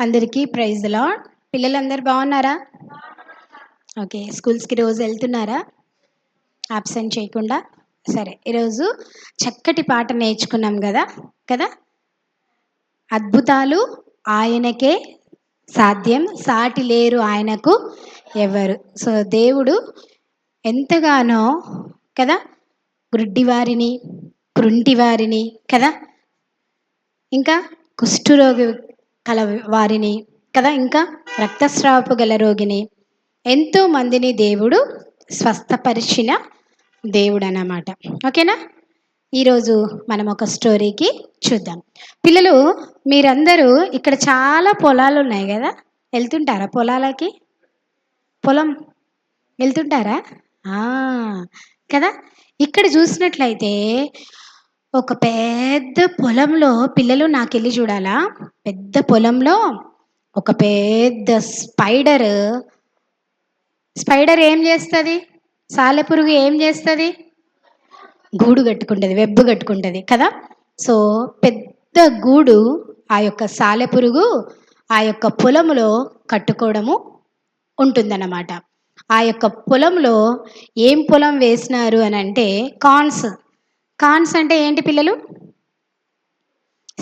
అందరికీ ప్రైజ్ లా పిల్లలందరూ బాగున్నారా? ఓకే స్కూల్స్కి రోజు వెళ్తున్నారా? అబ్సెంట్ చేయకుండా. సరే ఈరోజు చక్కటి పాట నేర్చుకున్నాం కదా? కదా? అద్భుతాలు ఆయనకే సాధ్యం సాటి లేరు ఆయనకు ఎవరు? సో దేవుడు ఎంతగానో కదా? గుడ్డి కృంటివారిని కదా? ఇంకా కుష్ఠరోగి కల వారిని కదా ఇంకా రక్తస్రావపు గల రోగిని. ఎంతో మందిని దేవుడు స్వస్థపరిచిన దేవుడు అన్నమాట ఓకేనా? ఈరోజు మనం ఒక స్టోరీకి చూద్దాం. పిల్లలు మీరందరూ ఇక్కడ చాలా పొలాలు ఉన్నాయి కదా? వెళ్తుంటారా పొలాలకి? పొలం వెళ్తుంటారా? కదా? ఇక్కడ చూసినట్లయితే ఒక పెద్ద పొలంలో పిల్లలు నాకెళ్ళి చూడాలా? పెద్ద పొలంలో ఒక పెద్ద స్పైడర్. స్పైడర్ ఏం చేస్తుంది? సాలెపురుగు ఏం చేస్తుంది? గూడు కట్టుకుంటుంది వెబ్బు కట్టుకుంటుంది కదా? సో పెద్ద గూడు ఆ యొక్క సాలెపురుగు ఆ యొక్క పొలంలో కట్టుకోవడము ఉంటుందన్నమాట. ఆ యొక్క పొలంలో ఏం పొలం వేసినారు అని అంటే కార్న్స్. కార్న్స్ అంటే ఏంటి పిల్లలు?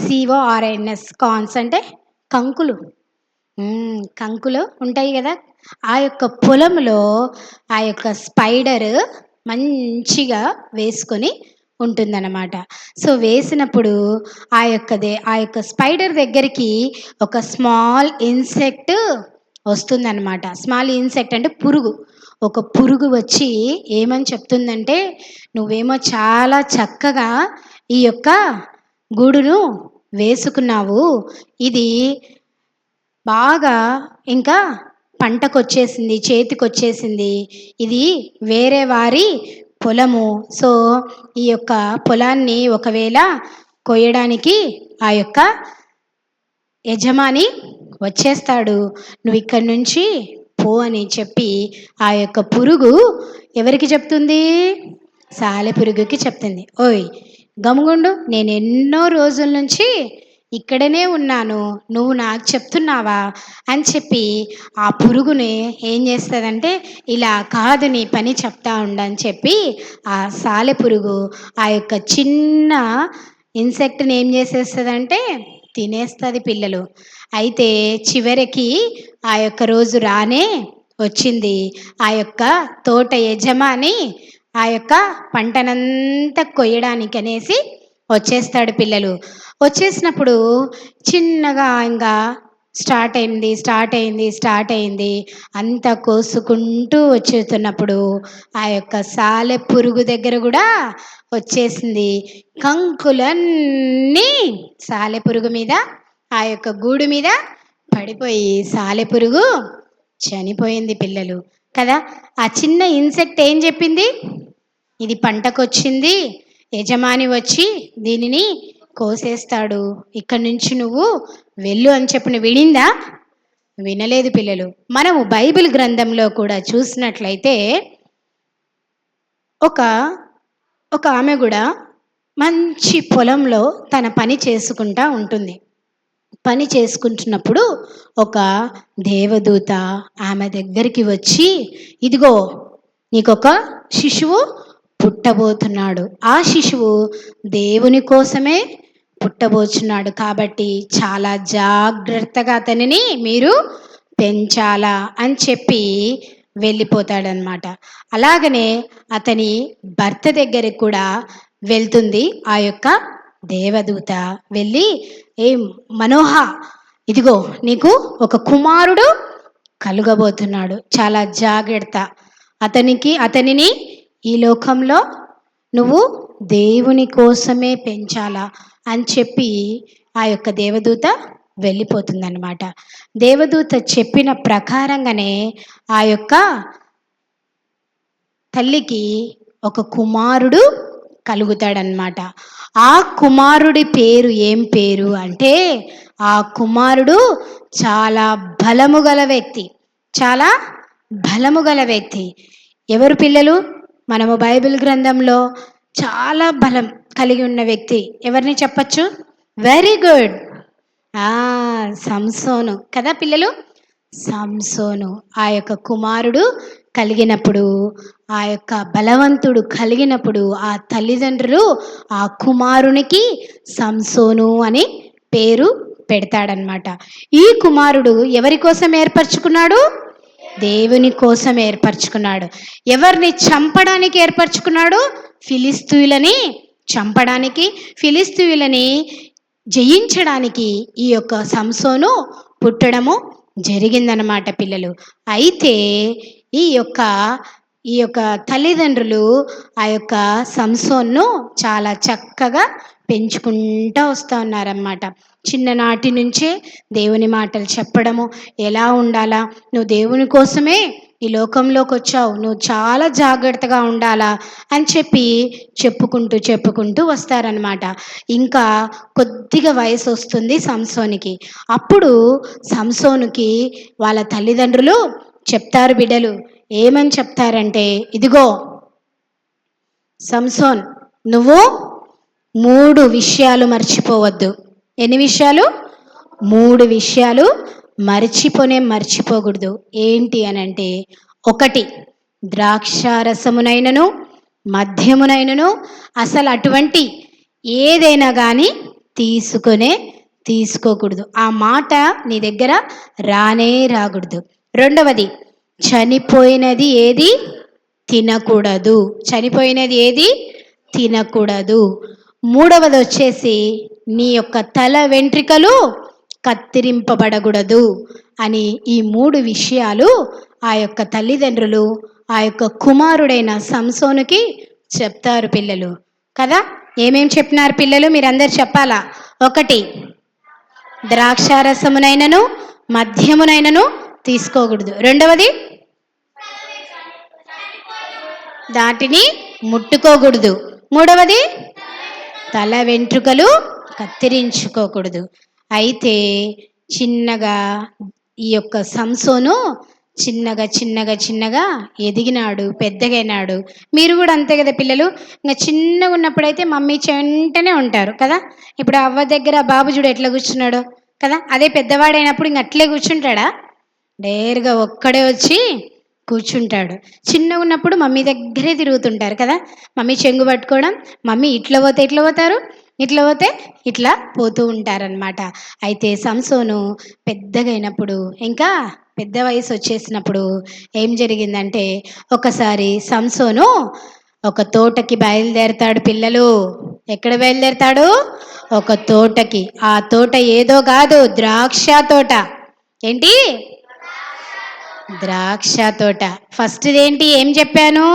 సిఓఆర్ఎన్ఎస్ కార్న్స్ అంటే కంకులు. కంకులు ఉంటాయి కదా. ఆ యొక్క పొలంలో ఆ యొక్క స్పైడర్ మంచిగా వేసుకొని ఉంటుందన్నమాట. సో వేసినప్పుడు ఆ యొక్కదే ఆ యొక్క స్పైడర్ దగ్గరికి ఒక స్మాల్ ఇన్సెక్ట్ వస్తుందన్నమాట. స్మాల్ ఇన్సెక్ట్ అంటే పురుగు. ఒక పురుగు వచ్చి ఏమని చెప్తుందంటే నువ్వేమో చాలా చక్కగా ఈ యొక్క గూడును వేసుకున్నావు. ఇది బాగా ఇంకా పంటకు వచ్చేసింది ఇది వేరే వారి పొలము. సో ఈ యొక్క పొలాన్ని ఒకవేళ కొయ్యడానికి ఆ యొక్క యజమాని వచ్చేస్తాడు. నువ్వు ఇక్కడి నుంచి పో అని చెప్పి ఆ యొక్క పురుగు ఎవరికి చెప్తుంది? సాలె పురుగుకి చెప్తుంది. ఓయ్ గమగుండు నేను ఎన్నో రోజుల నుంచి ఇక్కడనే ఉన్నాను. నువ్వు నాకు చెప్తున్నావా? అని చెప్పి ఆ పురుగుని ఏం చేస్తుందంటే ఇలా కాదు నీ పని చెప్తా ఉండని చెప్పి ఆ సాలె పురుగు ఆ యొక్క చిన్న ఇన్సెక్ట్ని ఏం చేసేస్తుందంటే తినేస్తుంది పిల్లలు. అయితే చివరికి ఆ యొక్క రోజు రానే వచ్చింది. ఆ యొక్క తోట యజమాని ఆ యొక్క పంటనంతా కొయ్యడానికి అనేసి వచ్చేస్తాడు పిల్లలు. వచ్చేసినప్పుడు చిన్నగా ఇంకా స్టార్ట్ అయింది స్టార్ట్ అయింది స్టార్ట్ అయింది. అంతా కోసుకుంటూ వచ్చేస్తున్నప్పుడు ఆ యొక్క సాలె పురుగు దగ్గర కూడా వచ్చేసింది. కంకులన్నీ సాలె పురుగు మీద ఆ యొక్క గూడు మీద పడిపోయి సాలెపురుగు చనిపోయింది పిల్లలు. కదా? ఆ చిన్న ఇన్సెక్ట్ ఏం చెప్పింది? ఇది పంటకొచ్చింది యజమాని వచ్చి దీనిని కోసేస్తాడు. ఇక్కడి నుంచి నువ్వు వెళ్ళు అని చెప్పిన వినిందా? వినలేదు పిల్లలు. మనము బైబిల్ గ్రంథంలో కూడా చూసినట్లయితే ఒక ఒక ఆమె కూడా మంచి పొలంలో తన పని చేసుకుంటా ఉంటుంది. పని చేసుకుంటున్నప్పుడు ఒక దేవదూత ఆమె దగ్గరికి వచ్చి ఇదిగో నీకొక శిశువు పుట్టబోతున్నాడు. ఆ శిశువు దేవుని కోసమే పుట్టబోచున్నాడు. కాబట్టి చాలా జాగ్రత్తగా అతనిని మీరు పెంచాలా అని చెప్పి వెళ్ళిపోతాడనమాట అలాగనే అతని భర్త దగ్గరికి కూడా వెళ్తుంది ఆ యొక్క దేవదూత వెళ్ళి ఏ మనోహ ఇదిగో నీకు ఒక కుమారుడు కలుగబోతున్నాడు. చాలా జాగ్రత్త. అతనికి అతనిని ఈ లోకంలో నువ్వు దేవుని కోసమే పెంచాలా? అని చెప్పి ఆ యొక్క దేవదూత వెళ్ళిపోతుందన్నమాట. దేవదూత చెప్పిన ప్రకారంగానే ఆ యొక్క తల్లికి ఒక కుమారుడు కలుగుతాడనమాట ఆ కుమారుడి పేరు ఏం పేరు అంటే ఆ కుమారుడు చాలా బలము గల వ్యక్తి. చాలా బలము గల వ్యక్తి. ఎవరు పిల్లలు? మనము బైబిల్ గ్రంథంలో చాలా బలం కలిగి ఉన్న వ్యక్తి. ఎవరిని చెప్పచ్చు? Very good. ఆ సంసోను. కదా పిల్లలు? సంసోను. ఆ యొక్క కుమారుడు కలిగినప్పుడు ఆ యొక్క బలవంతుడు కలిగినప్పుడు ఆ తల్లిదండ్రులు ఆ కుమారునికి సంసోను అని పేరు పెడతాడనమాట ఈ కుమారుడు ఎవరి కోసం ఏర్పరచుకున్నాడు? దేవుని కోసం ఏర్పరచుకున్నాడు. ఎవరిని చంపడానికి ఏర్పరచుకున్నాడు? ఫిలిస్తీయులని చంపడానికి ఫిలిస్తీయులని జయించడానికి ఈ యొక్క సంసోను పుట్టడము జరిగిందనమాట పిల్లలు. అయితే ఈ యొక్క ఈ యొక్క తల్లిదండ్రులు ఆ యొక్క సంసోన్ను చాలా చక్కగా పెంచుకుంటూ వస్తూ ఉన్నారన్నమాట. చిన్ననాటి నుంచే దేవుని మాటలు చెప్పడము ఎలా ఉండాలా? నువ్వు దేవుని కోసమే ఈ లోకంలోకి వచ్చావు. నువ్వు చాలా జాగ్రత్తగా ఉండాలా? అని చెప్పి చెప్పుకుంటూ చెప్పుకుంటూ వస్తారనమాట ఇంకా కొద్దిగా వయసు వస్తుంది సంసోనికి. అప్పుడు సంసోనికి వాళ్ళ తల్లిదండ్రులు చెప్తారు బిడ్డలు. ఏమని చెప్తారంటే ఇదిగో సంసోన్ నువ్వు మూడు విషయాలు మర్చిపోవద్దు. ఎన్ని విషయాలు? మూడు విషయాలు మర్చిపోనే మర్చిపోకూడదు. ఏంటి అని అంటే ఒకటి ద్రాక్షారసమునైనను మద్యమునైనను అసలు అటువంటి ఏదైనా కానీ తీసుకునే తీసుకోకూడదు. ఆ మాట నీ దగ్గర రానే రాకూడదు. రెండవది చనిపోయినది ఏది? తినకూడదు. చనిపోయినది ఏది? తినకూడదు. మూడవది వచ్చేసి నీ యొక్క తల వెంట్రికలు కత్తిరింపబడకూడదు అని ఈ మూడు విషయాలు ఆ యొక్క తల్లిదండ్రులు ఆ యొక్క కుమారుడైన సంసోనుకి చెప్తారు పిల్లలు. కదా? ఏమేం చెప్పినారు పిల్లలు? మీరందరు చెప్పాలా? ఒకటి ద్రాక్షారసమునైనను మద్యమునైనను తీసుకోకూడదు. రెండవది దాటిని ముట్టుకోకూడదు. మూడవది తల వెంట్రుకలు కత్తిరించుకోకూడదు. అయితే చిన్నగా ఈ యొక్క సంసోను చిన్నగా చిన్నగా చిన్నగా ఎదిగినాడు పెద్దగైనాడు. మీరు కూడా అంతే కదా పిల్లలు? ఇంకా చిన్నగా ఉన్నప్పుడైతే మమ్మీ వెంటనే ఉంటారు కదా? ఇప్పుడు అవ్వ దగ్గర బాబు చూడు ఎట్లా కూర్చున్నాడు కదా? అదే పెద్దవాడైనప్పుడు ఇంక అట్లే కూర్చుంటాడా? డేర్గా ఒక్కడే వచ్చి కూర్చుంటాడు. చిన్నగా ఉన్నప్పుడు మమ్మీ దగ్గరే తిరుగుతుంటారు కదా? మమ్మీ చెంగు పట్టుకోవడం మమ్మీ ఇట్లా పోతే ఇట్లా పోతారు ఇట్లా పోతే ఇట్లా పోతూ ఉంటారనమాట అయితే సంసోను పెద్దగా అయినప్పుడు ఇంకా పెద్ద వయసు వచ్చేసినప్పుడు ఏం జరిగిందంటే ఒకసారి సంసోను ఒక తోటకి బయలుదేరతాడు పిల్లలు. ఎక్కడ బయలుదేరతాడు? ఒక తోటకి. ఆ తోట ఏదో కాదు ద్రాక్ష తోట. ఏంటి? ద్రాక్ష తోట. ఫస్ట్ ఏంటి ఏం చెప్పాను?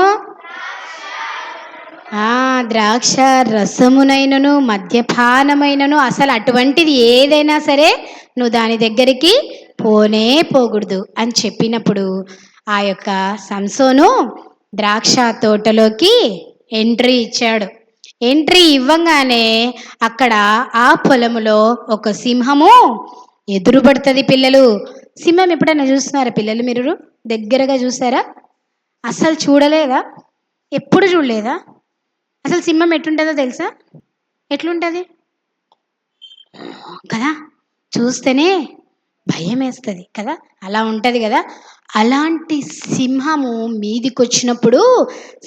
ఆ ద్రాక్ష రసమునైనను మద్యపానమైనను అసలు అటువంటిది ఏదైనా సరే నువ్వు దాని దగ్గరికి పోనే పోకూడదు అని చెప్పినప్పుడు ఆ యొక్క సంసోను ద్రాక్ష తోటలోకి ఎంట్రీ ఇచ్చాడు. ఎంట్రీ ఇవ్వంగానే అక్కడ ఆ పొలములో ఒక సింహము ఎదురుపడుతుంది పిల్లలు. సింహం ఎప్పుడైనా చూస్తున్నారా పిల్లలు మీరు దగ్గరగా చూసారా? అసలు చూడలేదా? ఎప్పుడు చూడలేదా? అసలు సింహం ఎట్లుంటుందో తెలుసా? ఎట్లుంటుంది? కదా? చూస్తేనే భయం వేస్తుంది కదా? అలా ఉంటుంది కదా? అలాంటి సింహము మీదికి వచ్చినప్పుడు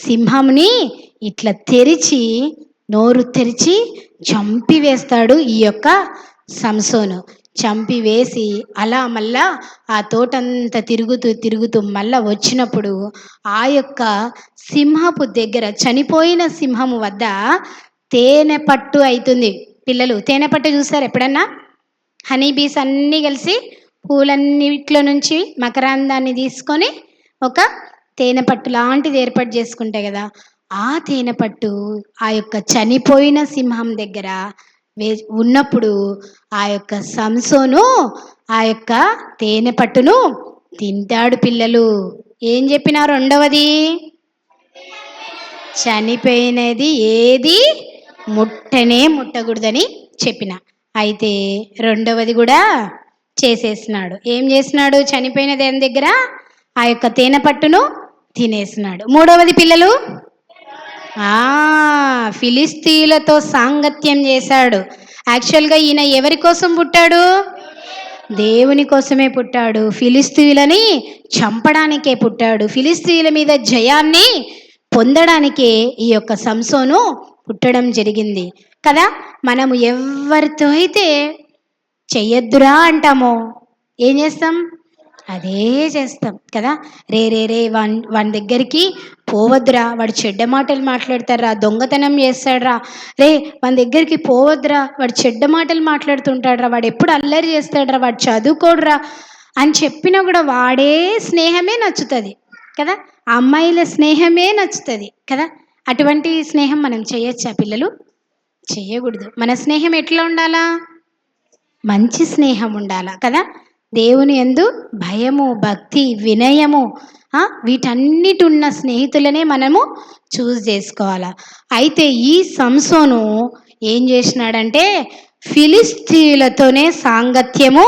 సింహంని ఇట్లా తెరిచి నోరు తెరిచి చంపివేస్తాడు ఈ యొక్క సంసోను. చంపివేసి అలా మళ్ళా ఆ తోటంతా తిరుగుతూ తిరుగుతూ మళ్ళా వచ్చినప్పుడు ఆ యొక్క సింహపు దగ్గర చనిపోయిన సింహము వద్ద తేనె పట్టు అవుతుంది పిల్లలు తేనె పట్టు చూస్తారు ఎప్పుడన్నా? హనీ బీస్ అన్నీ కలిసి పూలన్నిట్లో నుంచి మకరాందాన్ని తీసుకొని ఒక తేనె పట్టు లాంటిది ఏర్పాటు చేసుకుంటాయి కదా ఆ తేనె పట్టు ఆ యొక్క చనిపోయిన సింహం దగ్గర వే ఉన్నప్పుడు ఆ యొక్క సంసోను ఆ యొక్క తేనె పట్టును తింటాడు పిల్లలు. ఏం చెప్పినా రెండవది? చనిపోయినది ఏది? ముట్టనే ముట్టకూడదని చెప్పిన. అయితే రెండవది కూడా చేసేసినాడు. ఏం చేసినాడు? చనిపోయిన దేని దగ్గర? ఆ యొక్క తేనె పట్టును తినేసినాడు. మూడవది పిల్లలు? ఆ ఫిలిస్తీన్లతో సాంగత్యం చేశాడు. యాక్చువల్గా ఈయన ఎవరి కోసం పుట్టాడు? దేవుని కోసమే పుట్టాడు. ఫిలిస్తీలని చంపడానికే పుట్టాడు. ఫిలిస్తీల మీద జయాన్ని పొందడానికే ఈ యొక్క సంసోను పుట్టడం జరిగింది. కదా? మనము ఎవరితో అయితే చెయ్యొద్దురా అంటామో. ఏం చేస్తాం? అదే చేస్తాం కదా? రే రే రే వాన్ వాని దగ్గరికి పోవద్దురా. వాడు చెడ్డ మాటలు మాట్లాడతారా దొంగతనం చేస్తాడరా. రే వాని దగ్గరికి పోవద్దురా. వాడు చెడ్డ మాటలు మాట్లాడుతుంటాడరా. వాడు ఎప్పుడు అల్లరి చేస్తాడరా. వాడు చదువుకోడురా. అని చెప్పినా కూడా వాడే స్నేహమే నచ్చుతుంది కదా? ఆ అమ్మాయిల స్నేహమే నచ్చుతుంది కదా? అటువంటి స్నేహం మనం చేయొచ్చా పిల్లలు? చేయకూడదు. మన స్నేహం ఎట్లా ఉండాలా? మంచి స్నేహం ఉండాలా కదా? దేవుని ఎందు భయము భక్తి వినయము వీటన్నిటి ఉన్న స్నేహితులనే మనము చూస్ చేసుకోవాలా. అయితే ఈ సంసోను ఏం చేసినాడంటే ఫిలిస్తీయులతోనే సాంగత్యము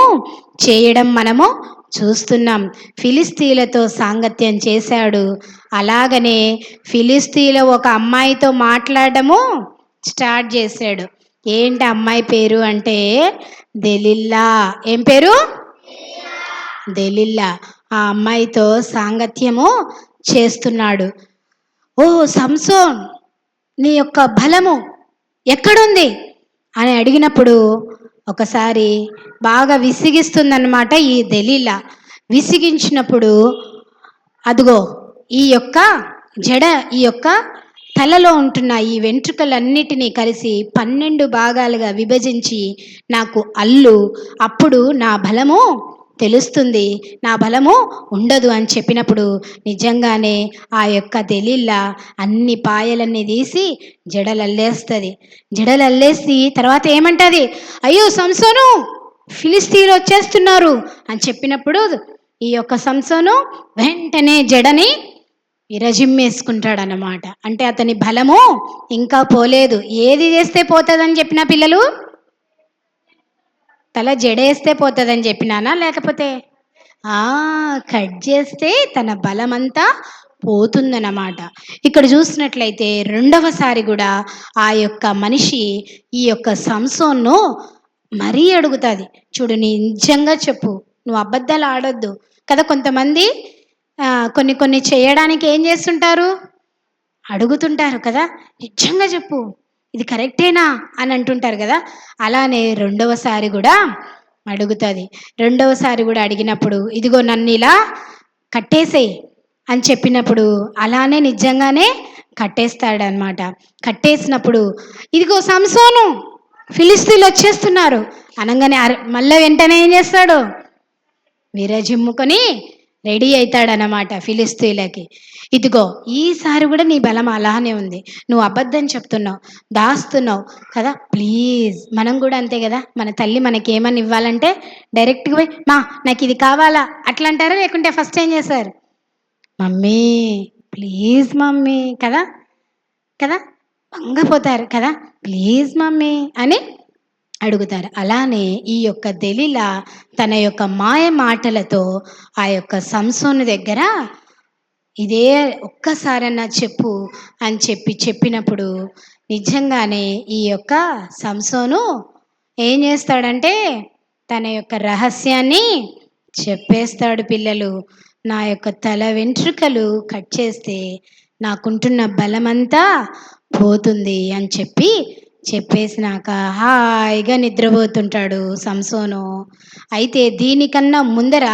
చేయడం మనము చూస్తున్నాం. ఫిలిస్తీన్లతో సాంగత్యం చేశాడు. అలాగనే ఫిలిస్తీన్ల ఒక అమ్మాయితో మాట్లాడము స్టార్ట్ చేశాడు. ఏంటి అమ్మాయి పేరు అంటే దెలిల్లా. ఏం పేరు? దెలిల్లా ఆ అమ్మాయితో సాంగత్యము చేస్తున్నాడు. ఓ సంసోన్ నీ యొక్క బలము ఎక్కడుంది? అని అడిగినప్పుడు ఒకసారి బాగా విసిగిస్తుందన్నమాట ఈ దెలీలా. విసిగించినప్పుడు అదిగో ఈ యొక్క జడ ఈ యొక్క తలలో ఉంటున్న ఈ వెంట్రుకలన్నిటినీ కలిసి పన్నెండు భాగాలుగా విభజించి నాకు అల్లు అప్పుడు నా బలము తెలుస్తుంది. నా బలము ఉండదు అని చెప్పినప్పుడు నిజంగానే ఆ యొక్క తెలిల్లా అన్ని పాయలన్నీ తీసి జడలల్లేస్తుంది. జడలల్లేసి తర్వాత ఏమంటది? అయ్యో సంసోను ఫిలిస్తీన్లు వచ్చేస్తున్నారు అని చెప్పినప్పుడు ఈ యొక్క సంసోను వెంటనే జడని విరజిమ్మేసుకుంటాడనమాట అంటే అతని బలము ఇంకా పోలేదు. ఏది చేస్తే పోతుందని చెప్పిన పిల్లలు? తల జడేస్తే పోతుందని చెప్పినానా? లేకపోతే? ఆ కట్ చేస్తే తన బలమంతా పోతుందన్నమాట. ఇక్కడ చూసినట్లయితే రెండవసారి కూడా ఆ యొక్క మనిషి ఈ యొక్క సంసోన్ను మరీ అడుగుతుంది. చూడు నీ నిజంగా చెప్పు. నువ్వు అబద్ధాలు ఆడొద్దు. కదా కొంతమంది కొన్ని కొన్ని చేయడానికి ఏం చేస్తుంటారు? అడుగుతుంటారు కదా. నిజంగా చెప్పు. ఇది కరెక్టేనా అని అంటుంటారు కదా అలానే రెండవసారి కూడా అడుగుతుంది. రెండవసారి కూడా అడిగినప్పుడు ఇదిగో నన్ను ఇలా కట్టేసేయి అని చెప్పినప్పుడు అలానే నిజంగానే కట్టేస్తాడనమాట. కట్టేసినప్పుడు ఇదిగో సంసోను ఫిలిస్తీన్లు వచ్చేస్తున్నారు. అనగానే మళ్ళీ వెంటనే ఏం చేస్తాడు? విరజిమ్ముకొని రెడీ అవుతాడనమాట ఫిలిస్తీన్లకి. ఇదిగో ఈసారి కూడా నీ బలం అలానే ఉంది. నువ్వు అబద్ధం చెప్తున్నావు దాస్తున్నావు కదా? ప్లీజ్ మనం కూడా అంతే కదా? మన తల్లి మనకి ఏమని ఇవ్వాలంటే డైరెక్ట్గా పోయి మా నాకు ఇది కావాలా? అట్లా అంటారా లేకుంటే ఫస్ట్ ఏం చేస్తారు? మమ్మీ ప్లీజ్ మమ్మీ కదా? కదా? భంగపోతారు కదా? ప్లీజ్ మమ్మీ అని అడుగుతారు. అలానే ఈ యొక్క దెలిల తన యొక్క మాయ మాటలతో ఆ యొక్క సంసోను దగ్గర ఇదే ఒక్కసారన్నా చెప్పు అని చెప్పి చెప్పినప్పుడు నిజంగానే ఈ యొక్క సంసోను ఏం చేస్తాడంటే తన యొక్క రహస్యాన్ని చెప్పేస్తాడు పిల్లలు. నా యొక్క తల వెంట్రుకలు కట్ చేస్తే నాకుంటున్న బలమంతా పోతుంది అని చెప్పి చెప్పేసినాక హాయిగా నిద్రపోతుంటాడు సంసోను. అయితే దీనికన్నా ముందర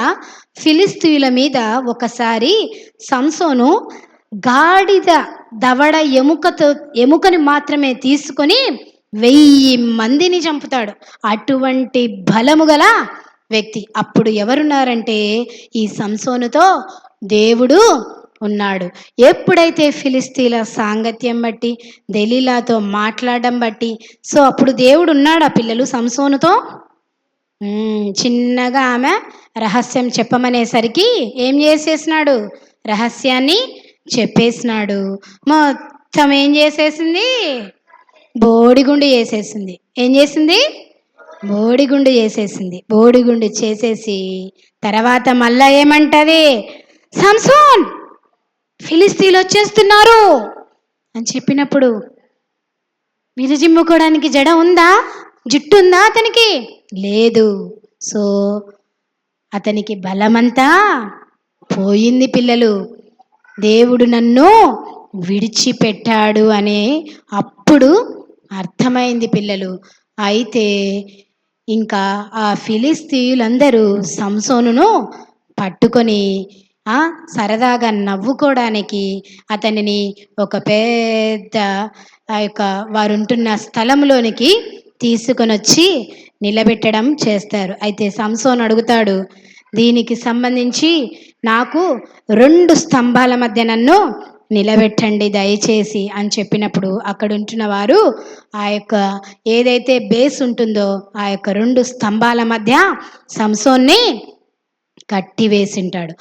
ఫిలిస్తీయుల మీద ఒకసారి సంసోను గాడిద దవడ ఎముకతో ఎముకని మాత్రమే తీసుకొని వెయ్యి మందిని చంపుతాడు. అటువంటి బలము గల వ్యక్తి అప్పుడు ఎవరున్నారంటే ఈ సంసోనుతో దేవుడు ఉన్నాడు. ఎప్పుడైతే ఫిలిస్తీన్ల సాంగత్యం బట్టి దెలీలాతో మాట్లాడడం బట్టి సో అప్పుడు దేవుడు ఉన్నాడు ఆ పిల్లలు సంసోనుతో? చిన్నగా ఆమె రహస్యం చెప్పమనేసరికి ఏం చేసేసినాడు? రహస్యాన్ని చెప్పేసినాడు. మొత్తం ఏం చేసేసింది? బోడిగుండు చేసేసింది. ఏం చేసింది? బోడిగుండు చేసేసింది. బోడిగుండు చేసేసి తర్వాత మళ్ళా ఏమంటది? సంసోన్! ఫిలిస్తీన్లు వచ్చేస్తున్నారు అని చెప్పినప్పుడు విరజిమ్ముకోవడానికి జడ ఉందా? జుట్టు ఉందా అతనికి? లేదు. సో అతనికి బలమంతా పోయింది పిల్లలు. దేవుడు నన్ను విడిచిపెట్టాడు అనే అప్పుడు అర్థమైంది పిల్లలు. అయితే ఇంకా ఆ ఫిలిస్తీయులందరూ సంసోనును పట్టుకొని సరదాగా నవ్వుకోవడానికి అతనిని ఒక పెద్ద ఆ యొక్క వారు ఉంటున్న స్థలంలోనికి తీసుకొని వచ్చి నిలబెట్టడం చేస్తారు. అయితే సంసోన్ అడుగుతాడు దీనికి సంబంధించి నాకు రెండు స్తంభాల మధ్య నన్ను నిలబెట్టండి దయచేసి అని చెప్పినప్పుడు అక్కడ ఉంటున్న వారు ఆ యొక్క ఏదైతే బేస్ ఉంటుందో ఆ యొక్క రెండు స్తంభాల మధ్య సంసోన్ని కట్టివేసింటాడు.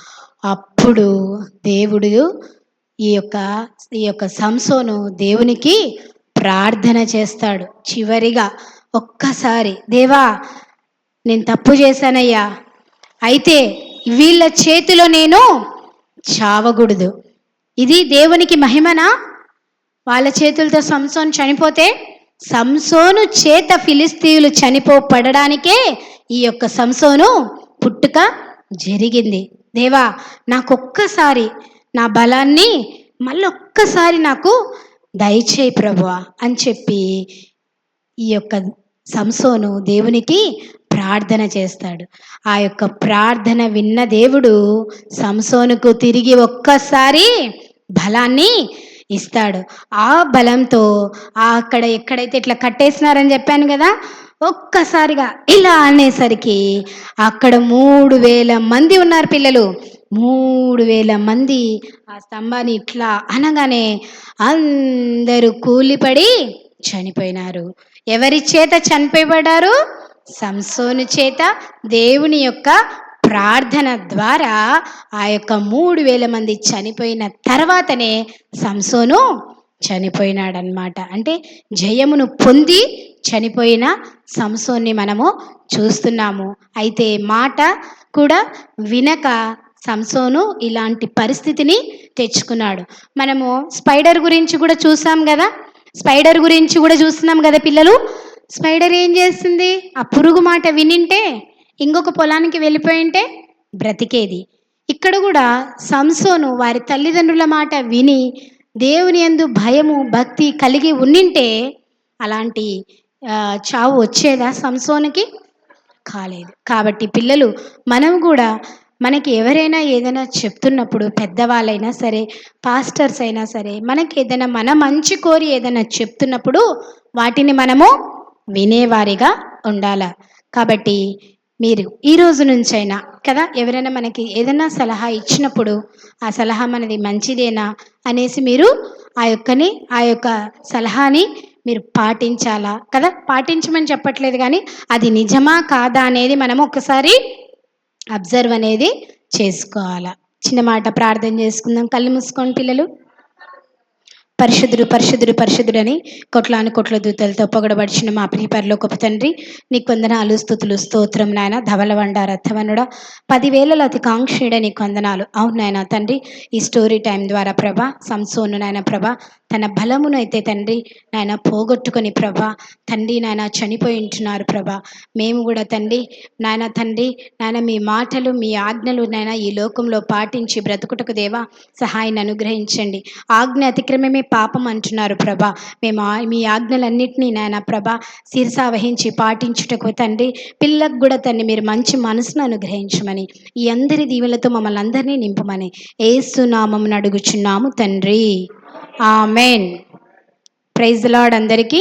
అప్పుడు దేవుడు ఈ యొక్క ఈ యొక్క సంసోను దేవునికి ప్రార్థన చేస్తాడు. చివరిగా ఒక్కసారి దేవా నేను తప్పు చేశానయ్యా. అయితే వీళ్ళ చేతిలో నేను చావకూడదు. ఇది దేవునికి మహిమనా? వాళ్ళ చేతులతో సంసోను చనిపోతే సంసోను చేత ఫిలిస్తీయులు చనిపో పడడానికే ఈ యొక్క సంసోను పుట్టుక జరిగింది. దేవా నాకొక్కసారి నా బలాన్ని మళ్ళొక్కసారి నాకు దయచేయి ప్రభువా అని చెప్పి ఈ యొక్క సంసోను దేవునికి ప్రార్థన చేస్తాడు. ఆ యొక్క ప్రార్థన విన్న దేవుడు సంసోనుకు తిరిగి ఒక్కసారి బలాన్ని ఇస్తాడు. ఆ బలంతో ఆ అక్కడ ఎక్కడైతే ఇట్లా కట్టేసినారని చెప్పాను కదా ఒక్కసారిగా ఇలా అనేసరికి అక్కడ మూడు వేల మంది ఉన్నారు పిల్లలు. మూడు వేల మంది ఆ స్తంభాన్ని ఇట్లా అనగానే అందరూ కూలిపడి చనిపోయినారు. ఎవరి చేత చనిపోయబడ్డారు? సంసోను చేత. దేవుని యొక్క ప్రార్థన ద్వారా ఆ యొక్క మూడు వేల మంది చనిపోయిన తర్వాతనే సంసోను చనిపోయినాడనమాట అంటే జయమును పొంది చనిపోయిన సంసోన్ని మనము చూస్తున్నాము. అయితే మాట కూడా వినక సంసోను ఇలాంటి పరిస్థితిని తెచ్చుకున్నాడు. మనము స్పైడర్ గురించి కూడా చూసాం కదా? స్పైడర్ గురించి కూడా చూస్తున్నాం కదా పిల్లలు? స్పైడర్ ఏం చేస్తుంది? ఆ పురుగు మాట వినింటే ఇంకొక పొలానికి వెళ్ళిపోయింటే బ్రతికేది. ఇక్కడ కూడా సంసోను వారి తల్లిదండ్రుల మాట విని దేవుని ఎందు భయము భక్తి కలిగి ఉన్నింటే అలాంటి చావు వచ్చేదా సంసోనికి? కాలేదు. కాబట్టి పిల్లలు మనం కూడా మనకి ఎవరైనా ఏదైనా చెప్తున్నప్పుడు పెద్దవాళ్ళైనా సరే పాస్టర్స్ అయినా సరే మనకి ఏదైనా మన మంచి కోరి ఏదైనా చెప్తున్నప్పుడు వాటిని మనము వినేవారిగా ఉండాల. కాబట్టి మీరు ఈ రోజు నుంచైనా కదా ఎవరైనా మనకి ఏదైనా సలహా ఇచ్చినప్పుడు ఆ సలహా మనది మంచిదేనా అనేసి మీరు ఆ యొక్కని ఆ యొక్క సలహాని మీరు పాటించాలా? కదా? పాటించమని చెప్పట్లేదు కానీ అది నిజమా కాదా అనేది మనం ఒకసారి అబ్జర్వ్ అనేది చేసుకోవాలా. చిన్న మాట ప్రార్థన చేసుకుందాం. కళ్ళు మూసుకోండి పిల్లలు. పరిశుద్ధుడు పరిశుద్ధుడు పరిశుద్ధుడని కొట్లాని కొట్ల దూతలతో పొగడబడిచిన మా ప్రియపరిలో గొప్ప తండ్రి నీ కొందనాలు స్థుతులు స్తోత్రం నాయన. ధవలవండ రథవనుడ పదివేలలో అతి కాంక్షయుడ నీ కొందనాలు అవును నాయన తండ్రి ఈ స్టోరీ టైం ద్వారా ప్రభ సంసోను నాయన ప్రభ తన బలమును అయితే తండ్రి నాయన పోగొట్టుకొని ప్రభ తండ్రి నాయన చనిపోయి ఉంటున్నారు ప్రభ. మేము కూడా తండ్రి నాయన తండ్రి నాయన మీ మాటలు మీ ఆజ్ఞలు నాయన ఈ లోకంలో పాటించి బ్రతుకుటకు దేవా సహాయాన్ని అనుగ్రహించండి. ఆజ్ఞ అతిక్రమమే పాపం అంటున్నారు ప్రభా. మేము మీ ఆజ్ఞలన్నింటినీ నాయన ప్రభ శిరసా వహించి పాటించుటకు తండ్రి పిల్లకు కూడా తండ్రి మీరు మంచి మనసును అనుగ్రహించమని ఈ అందరి దీవులతో మమ్మల్ని అందరినీ నింపమని ఏసునామం అడుగుచున్నాము తండ్రి. ఆమెన్. ప్రైజ్ లాడ్ అందరికీ.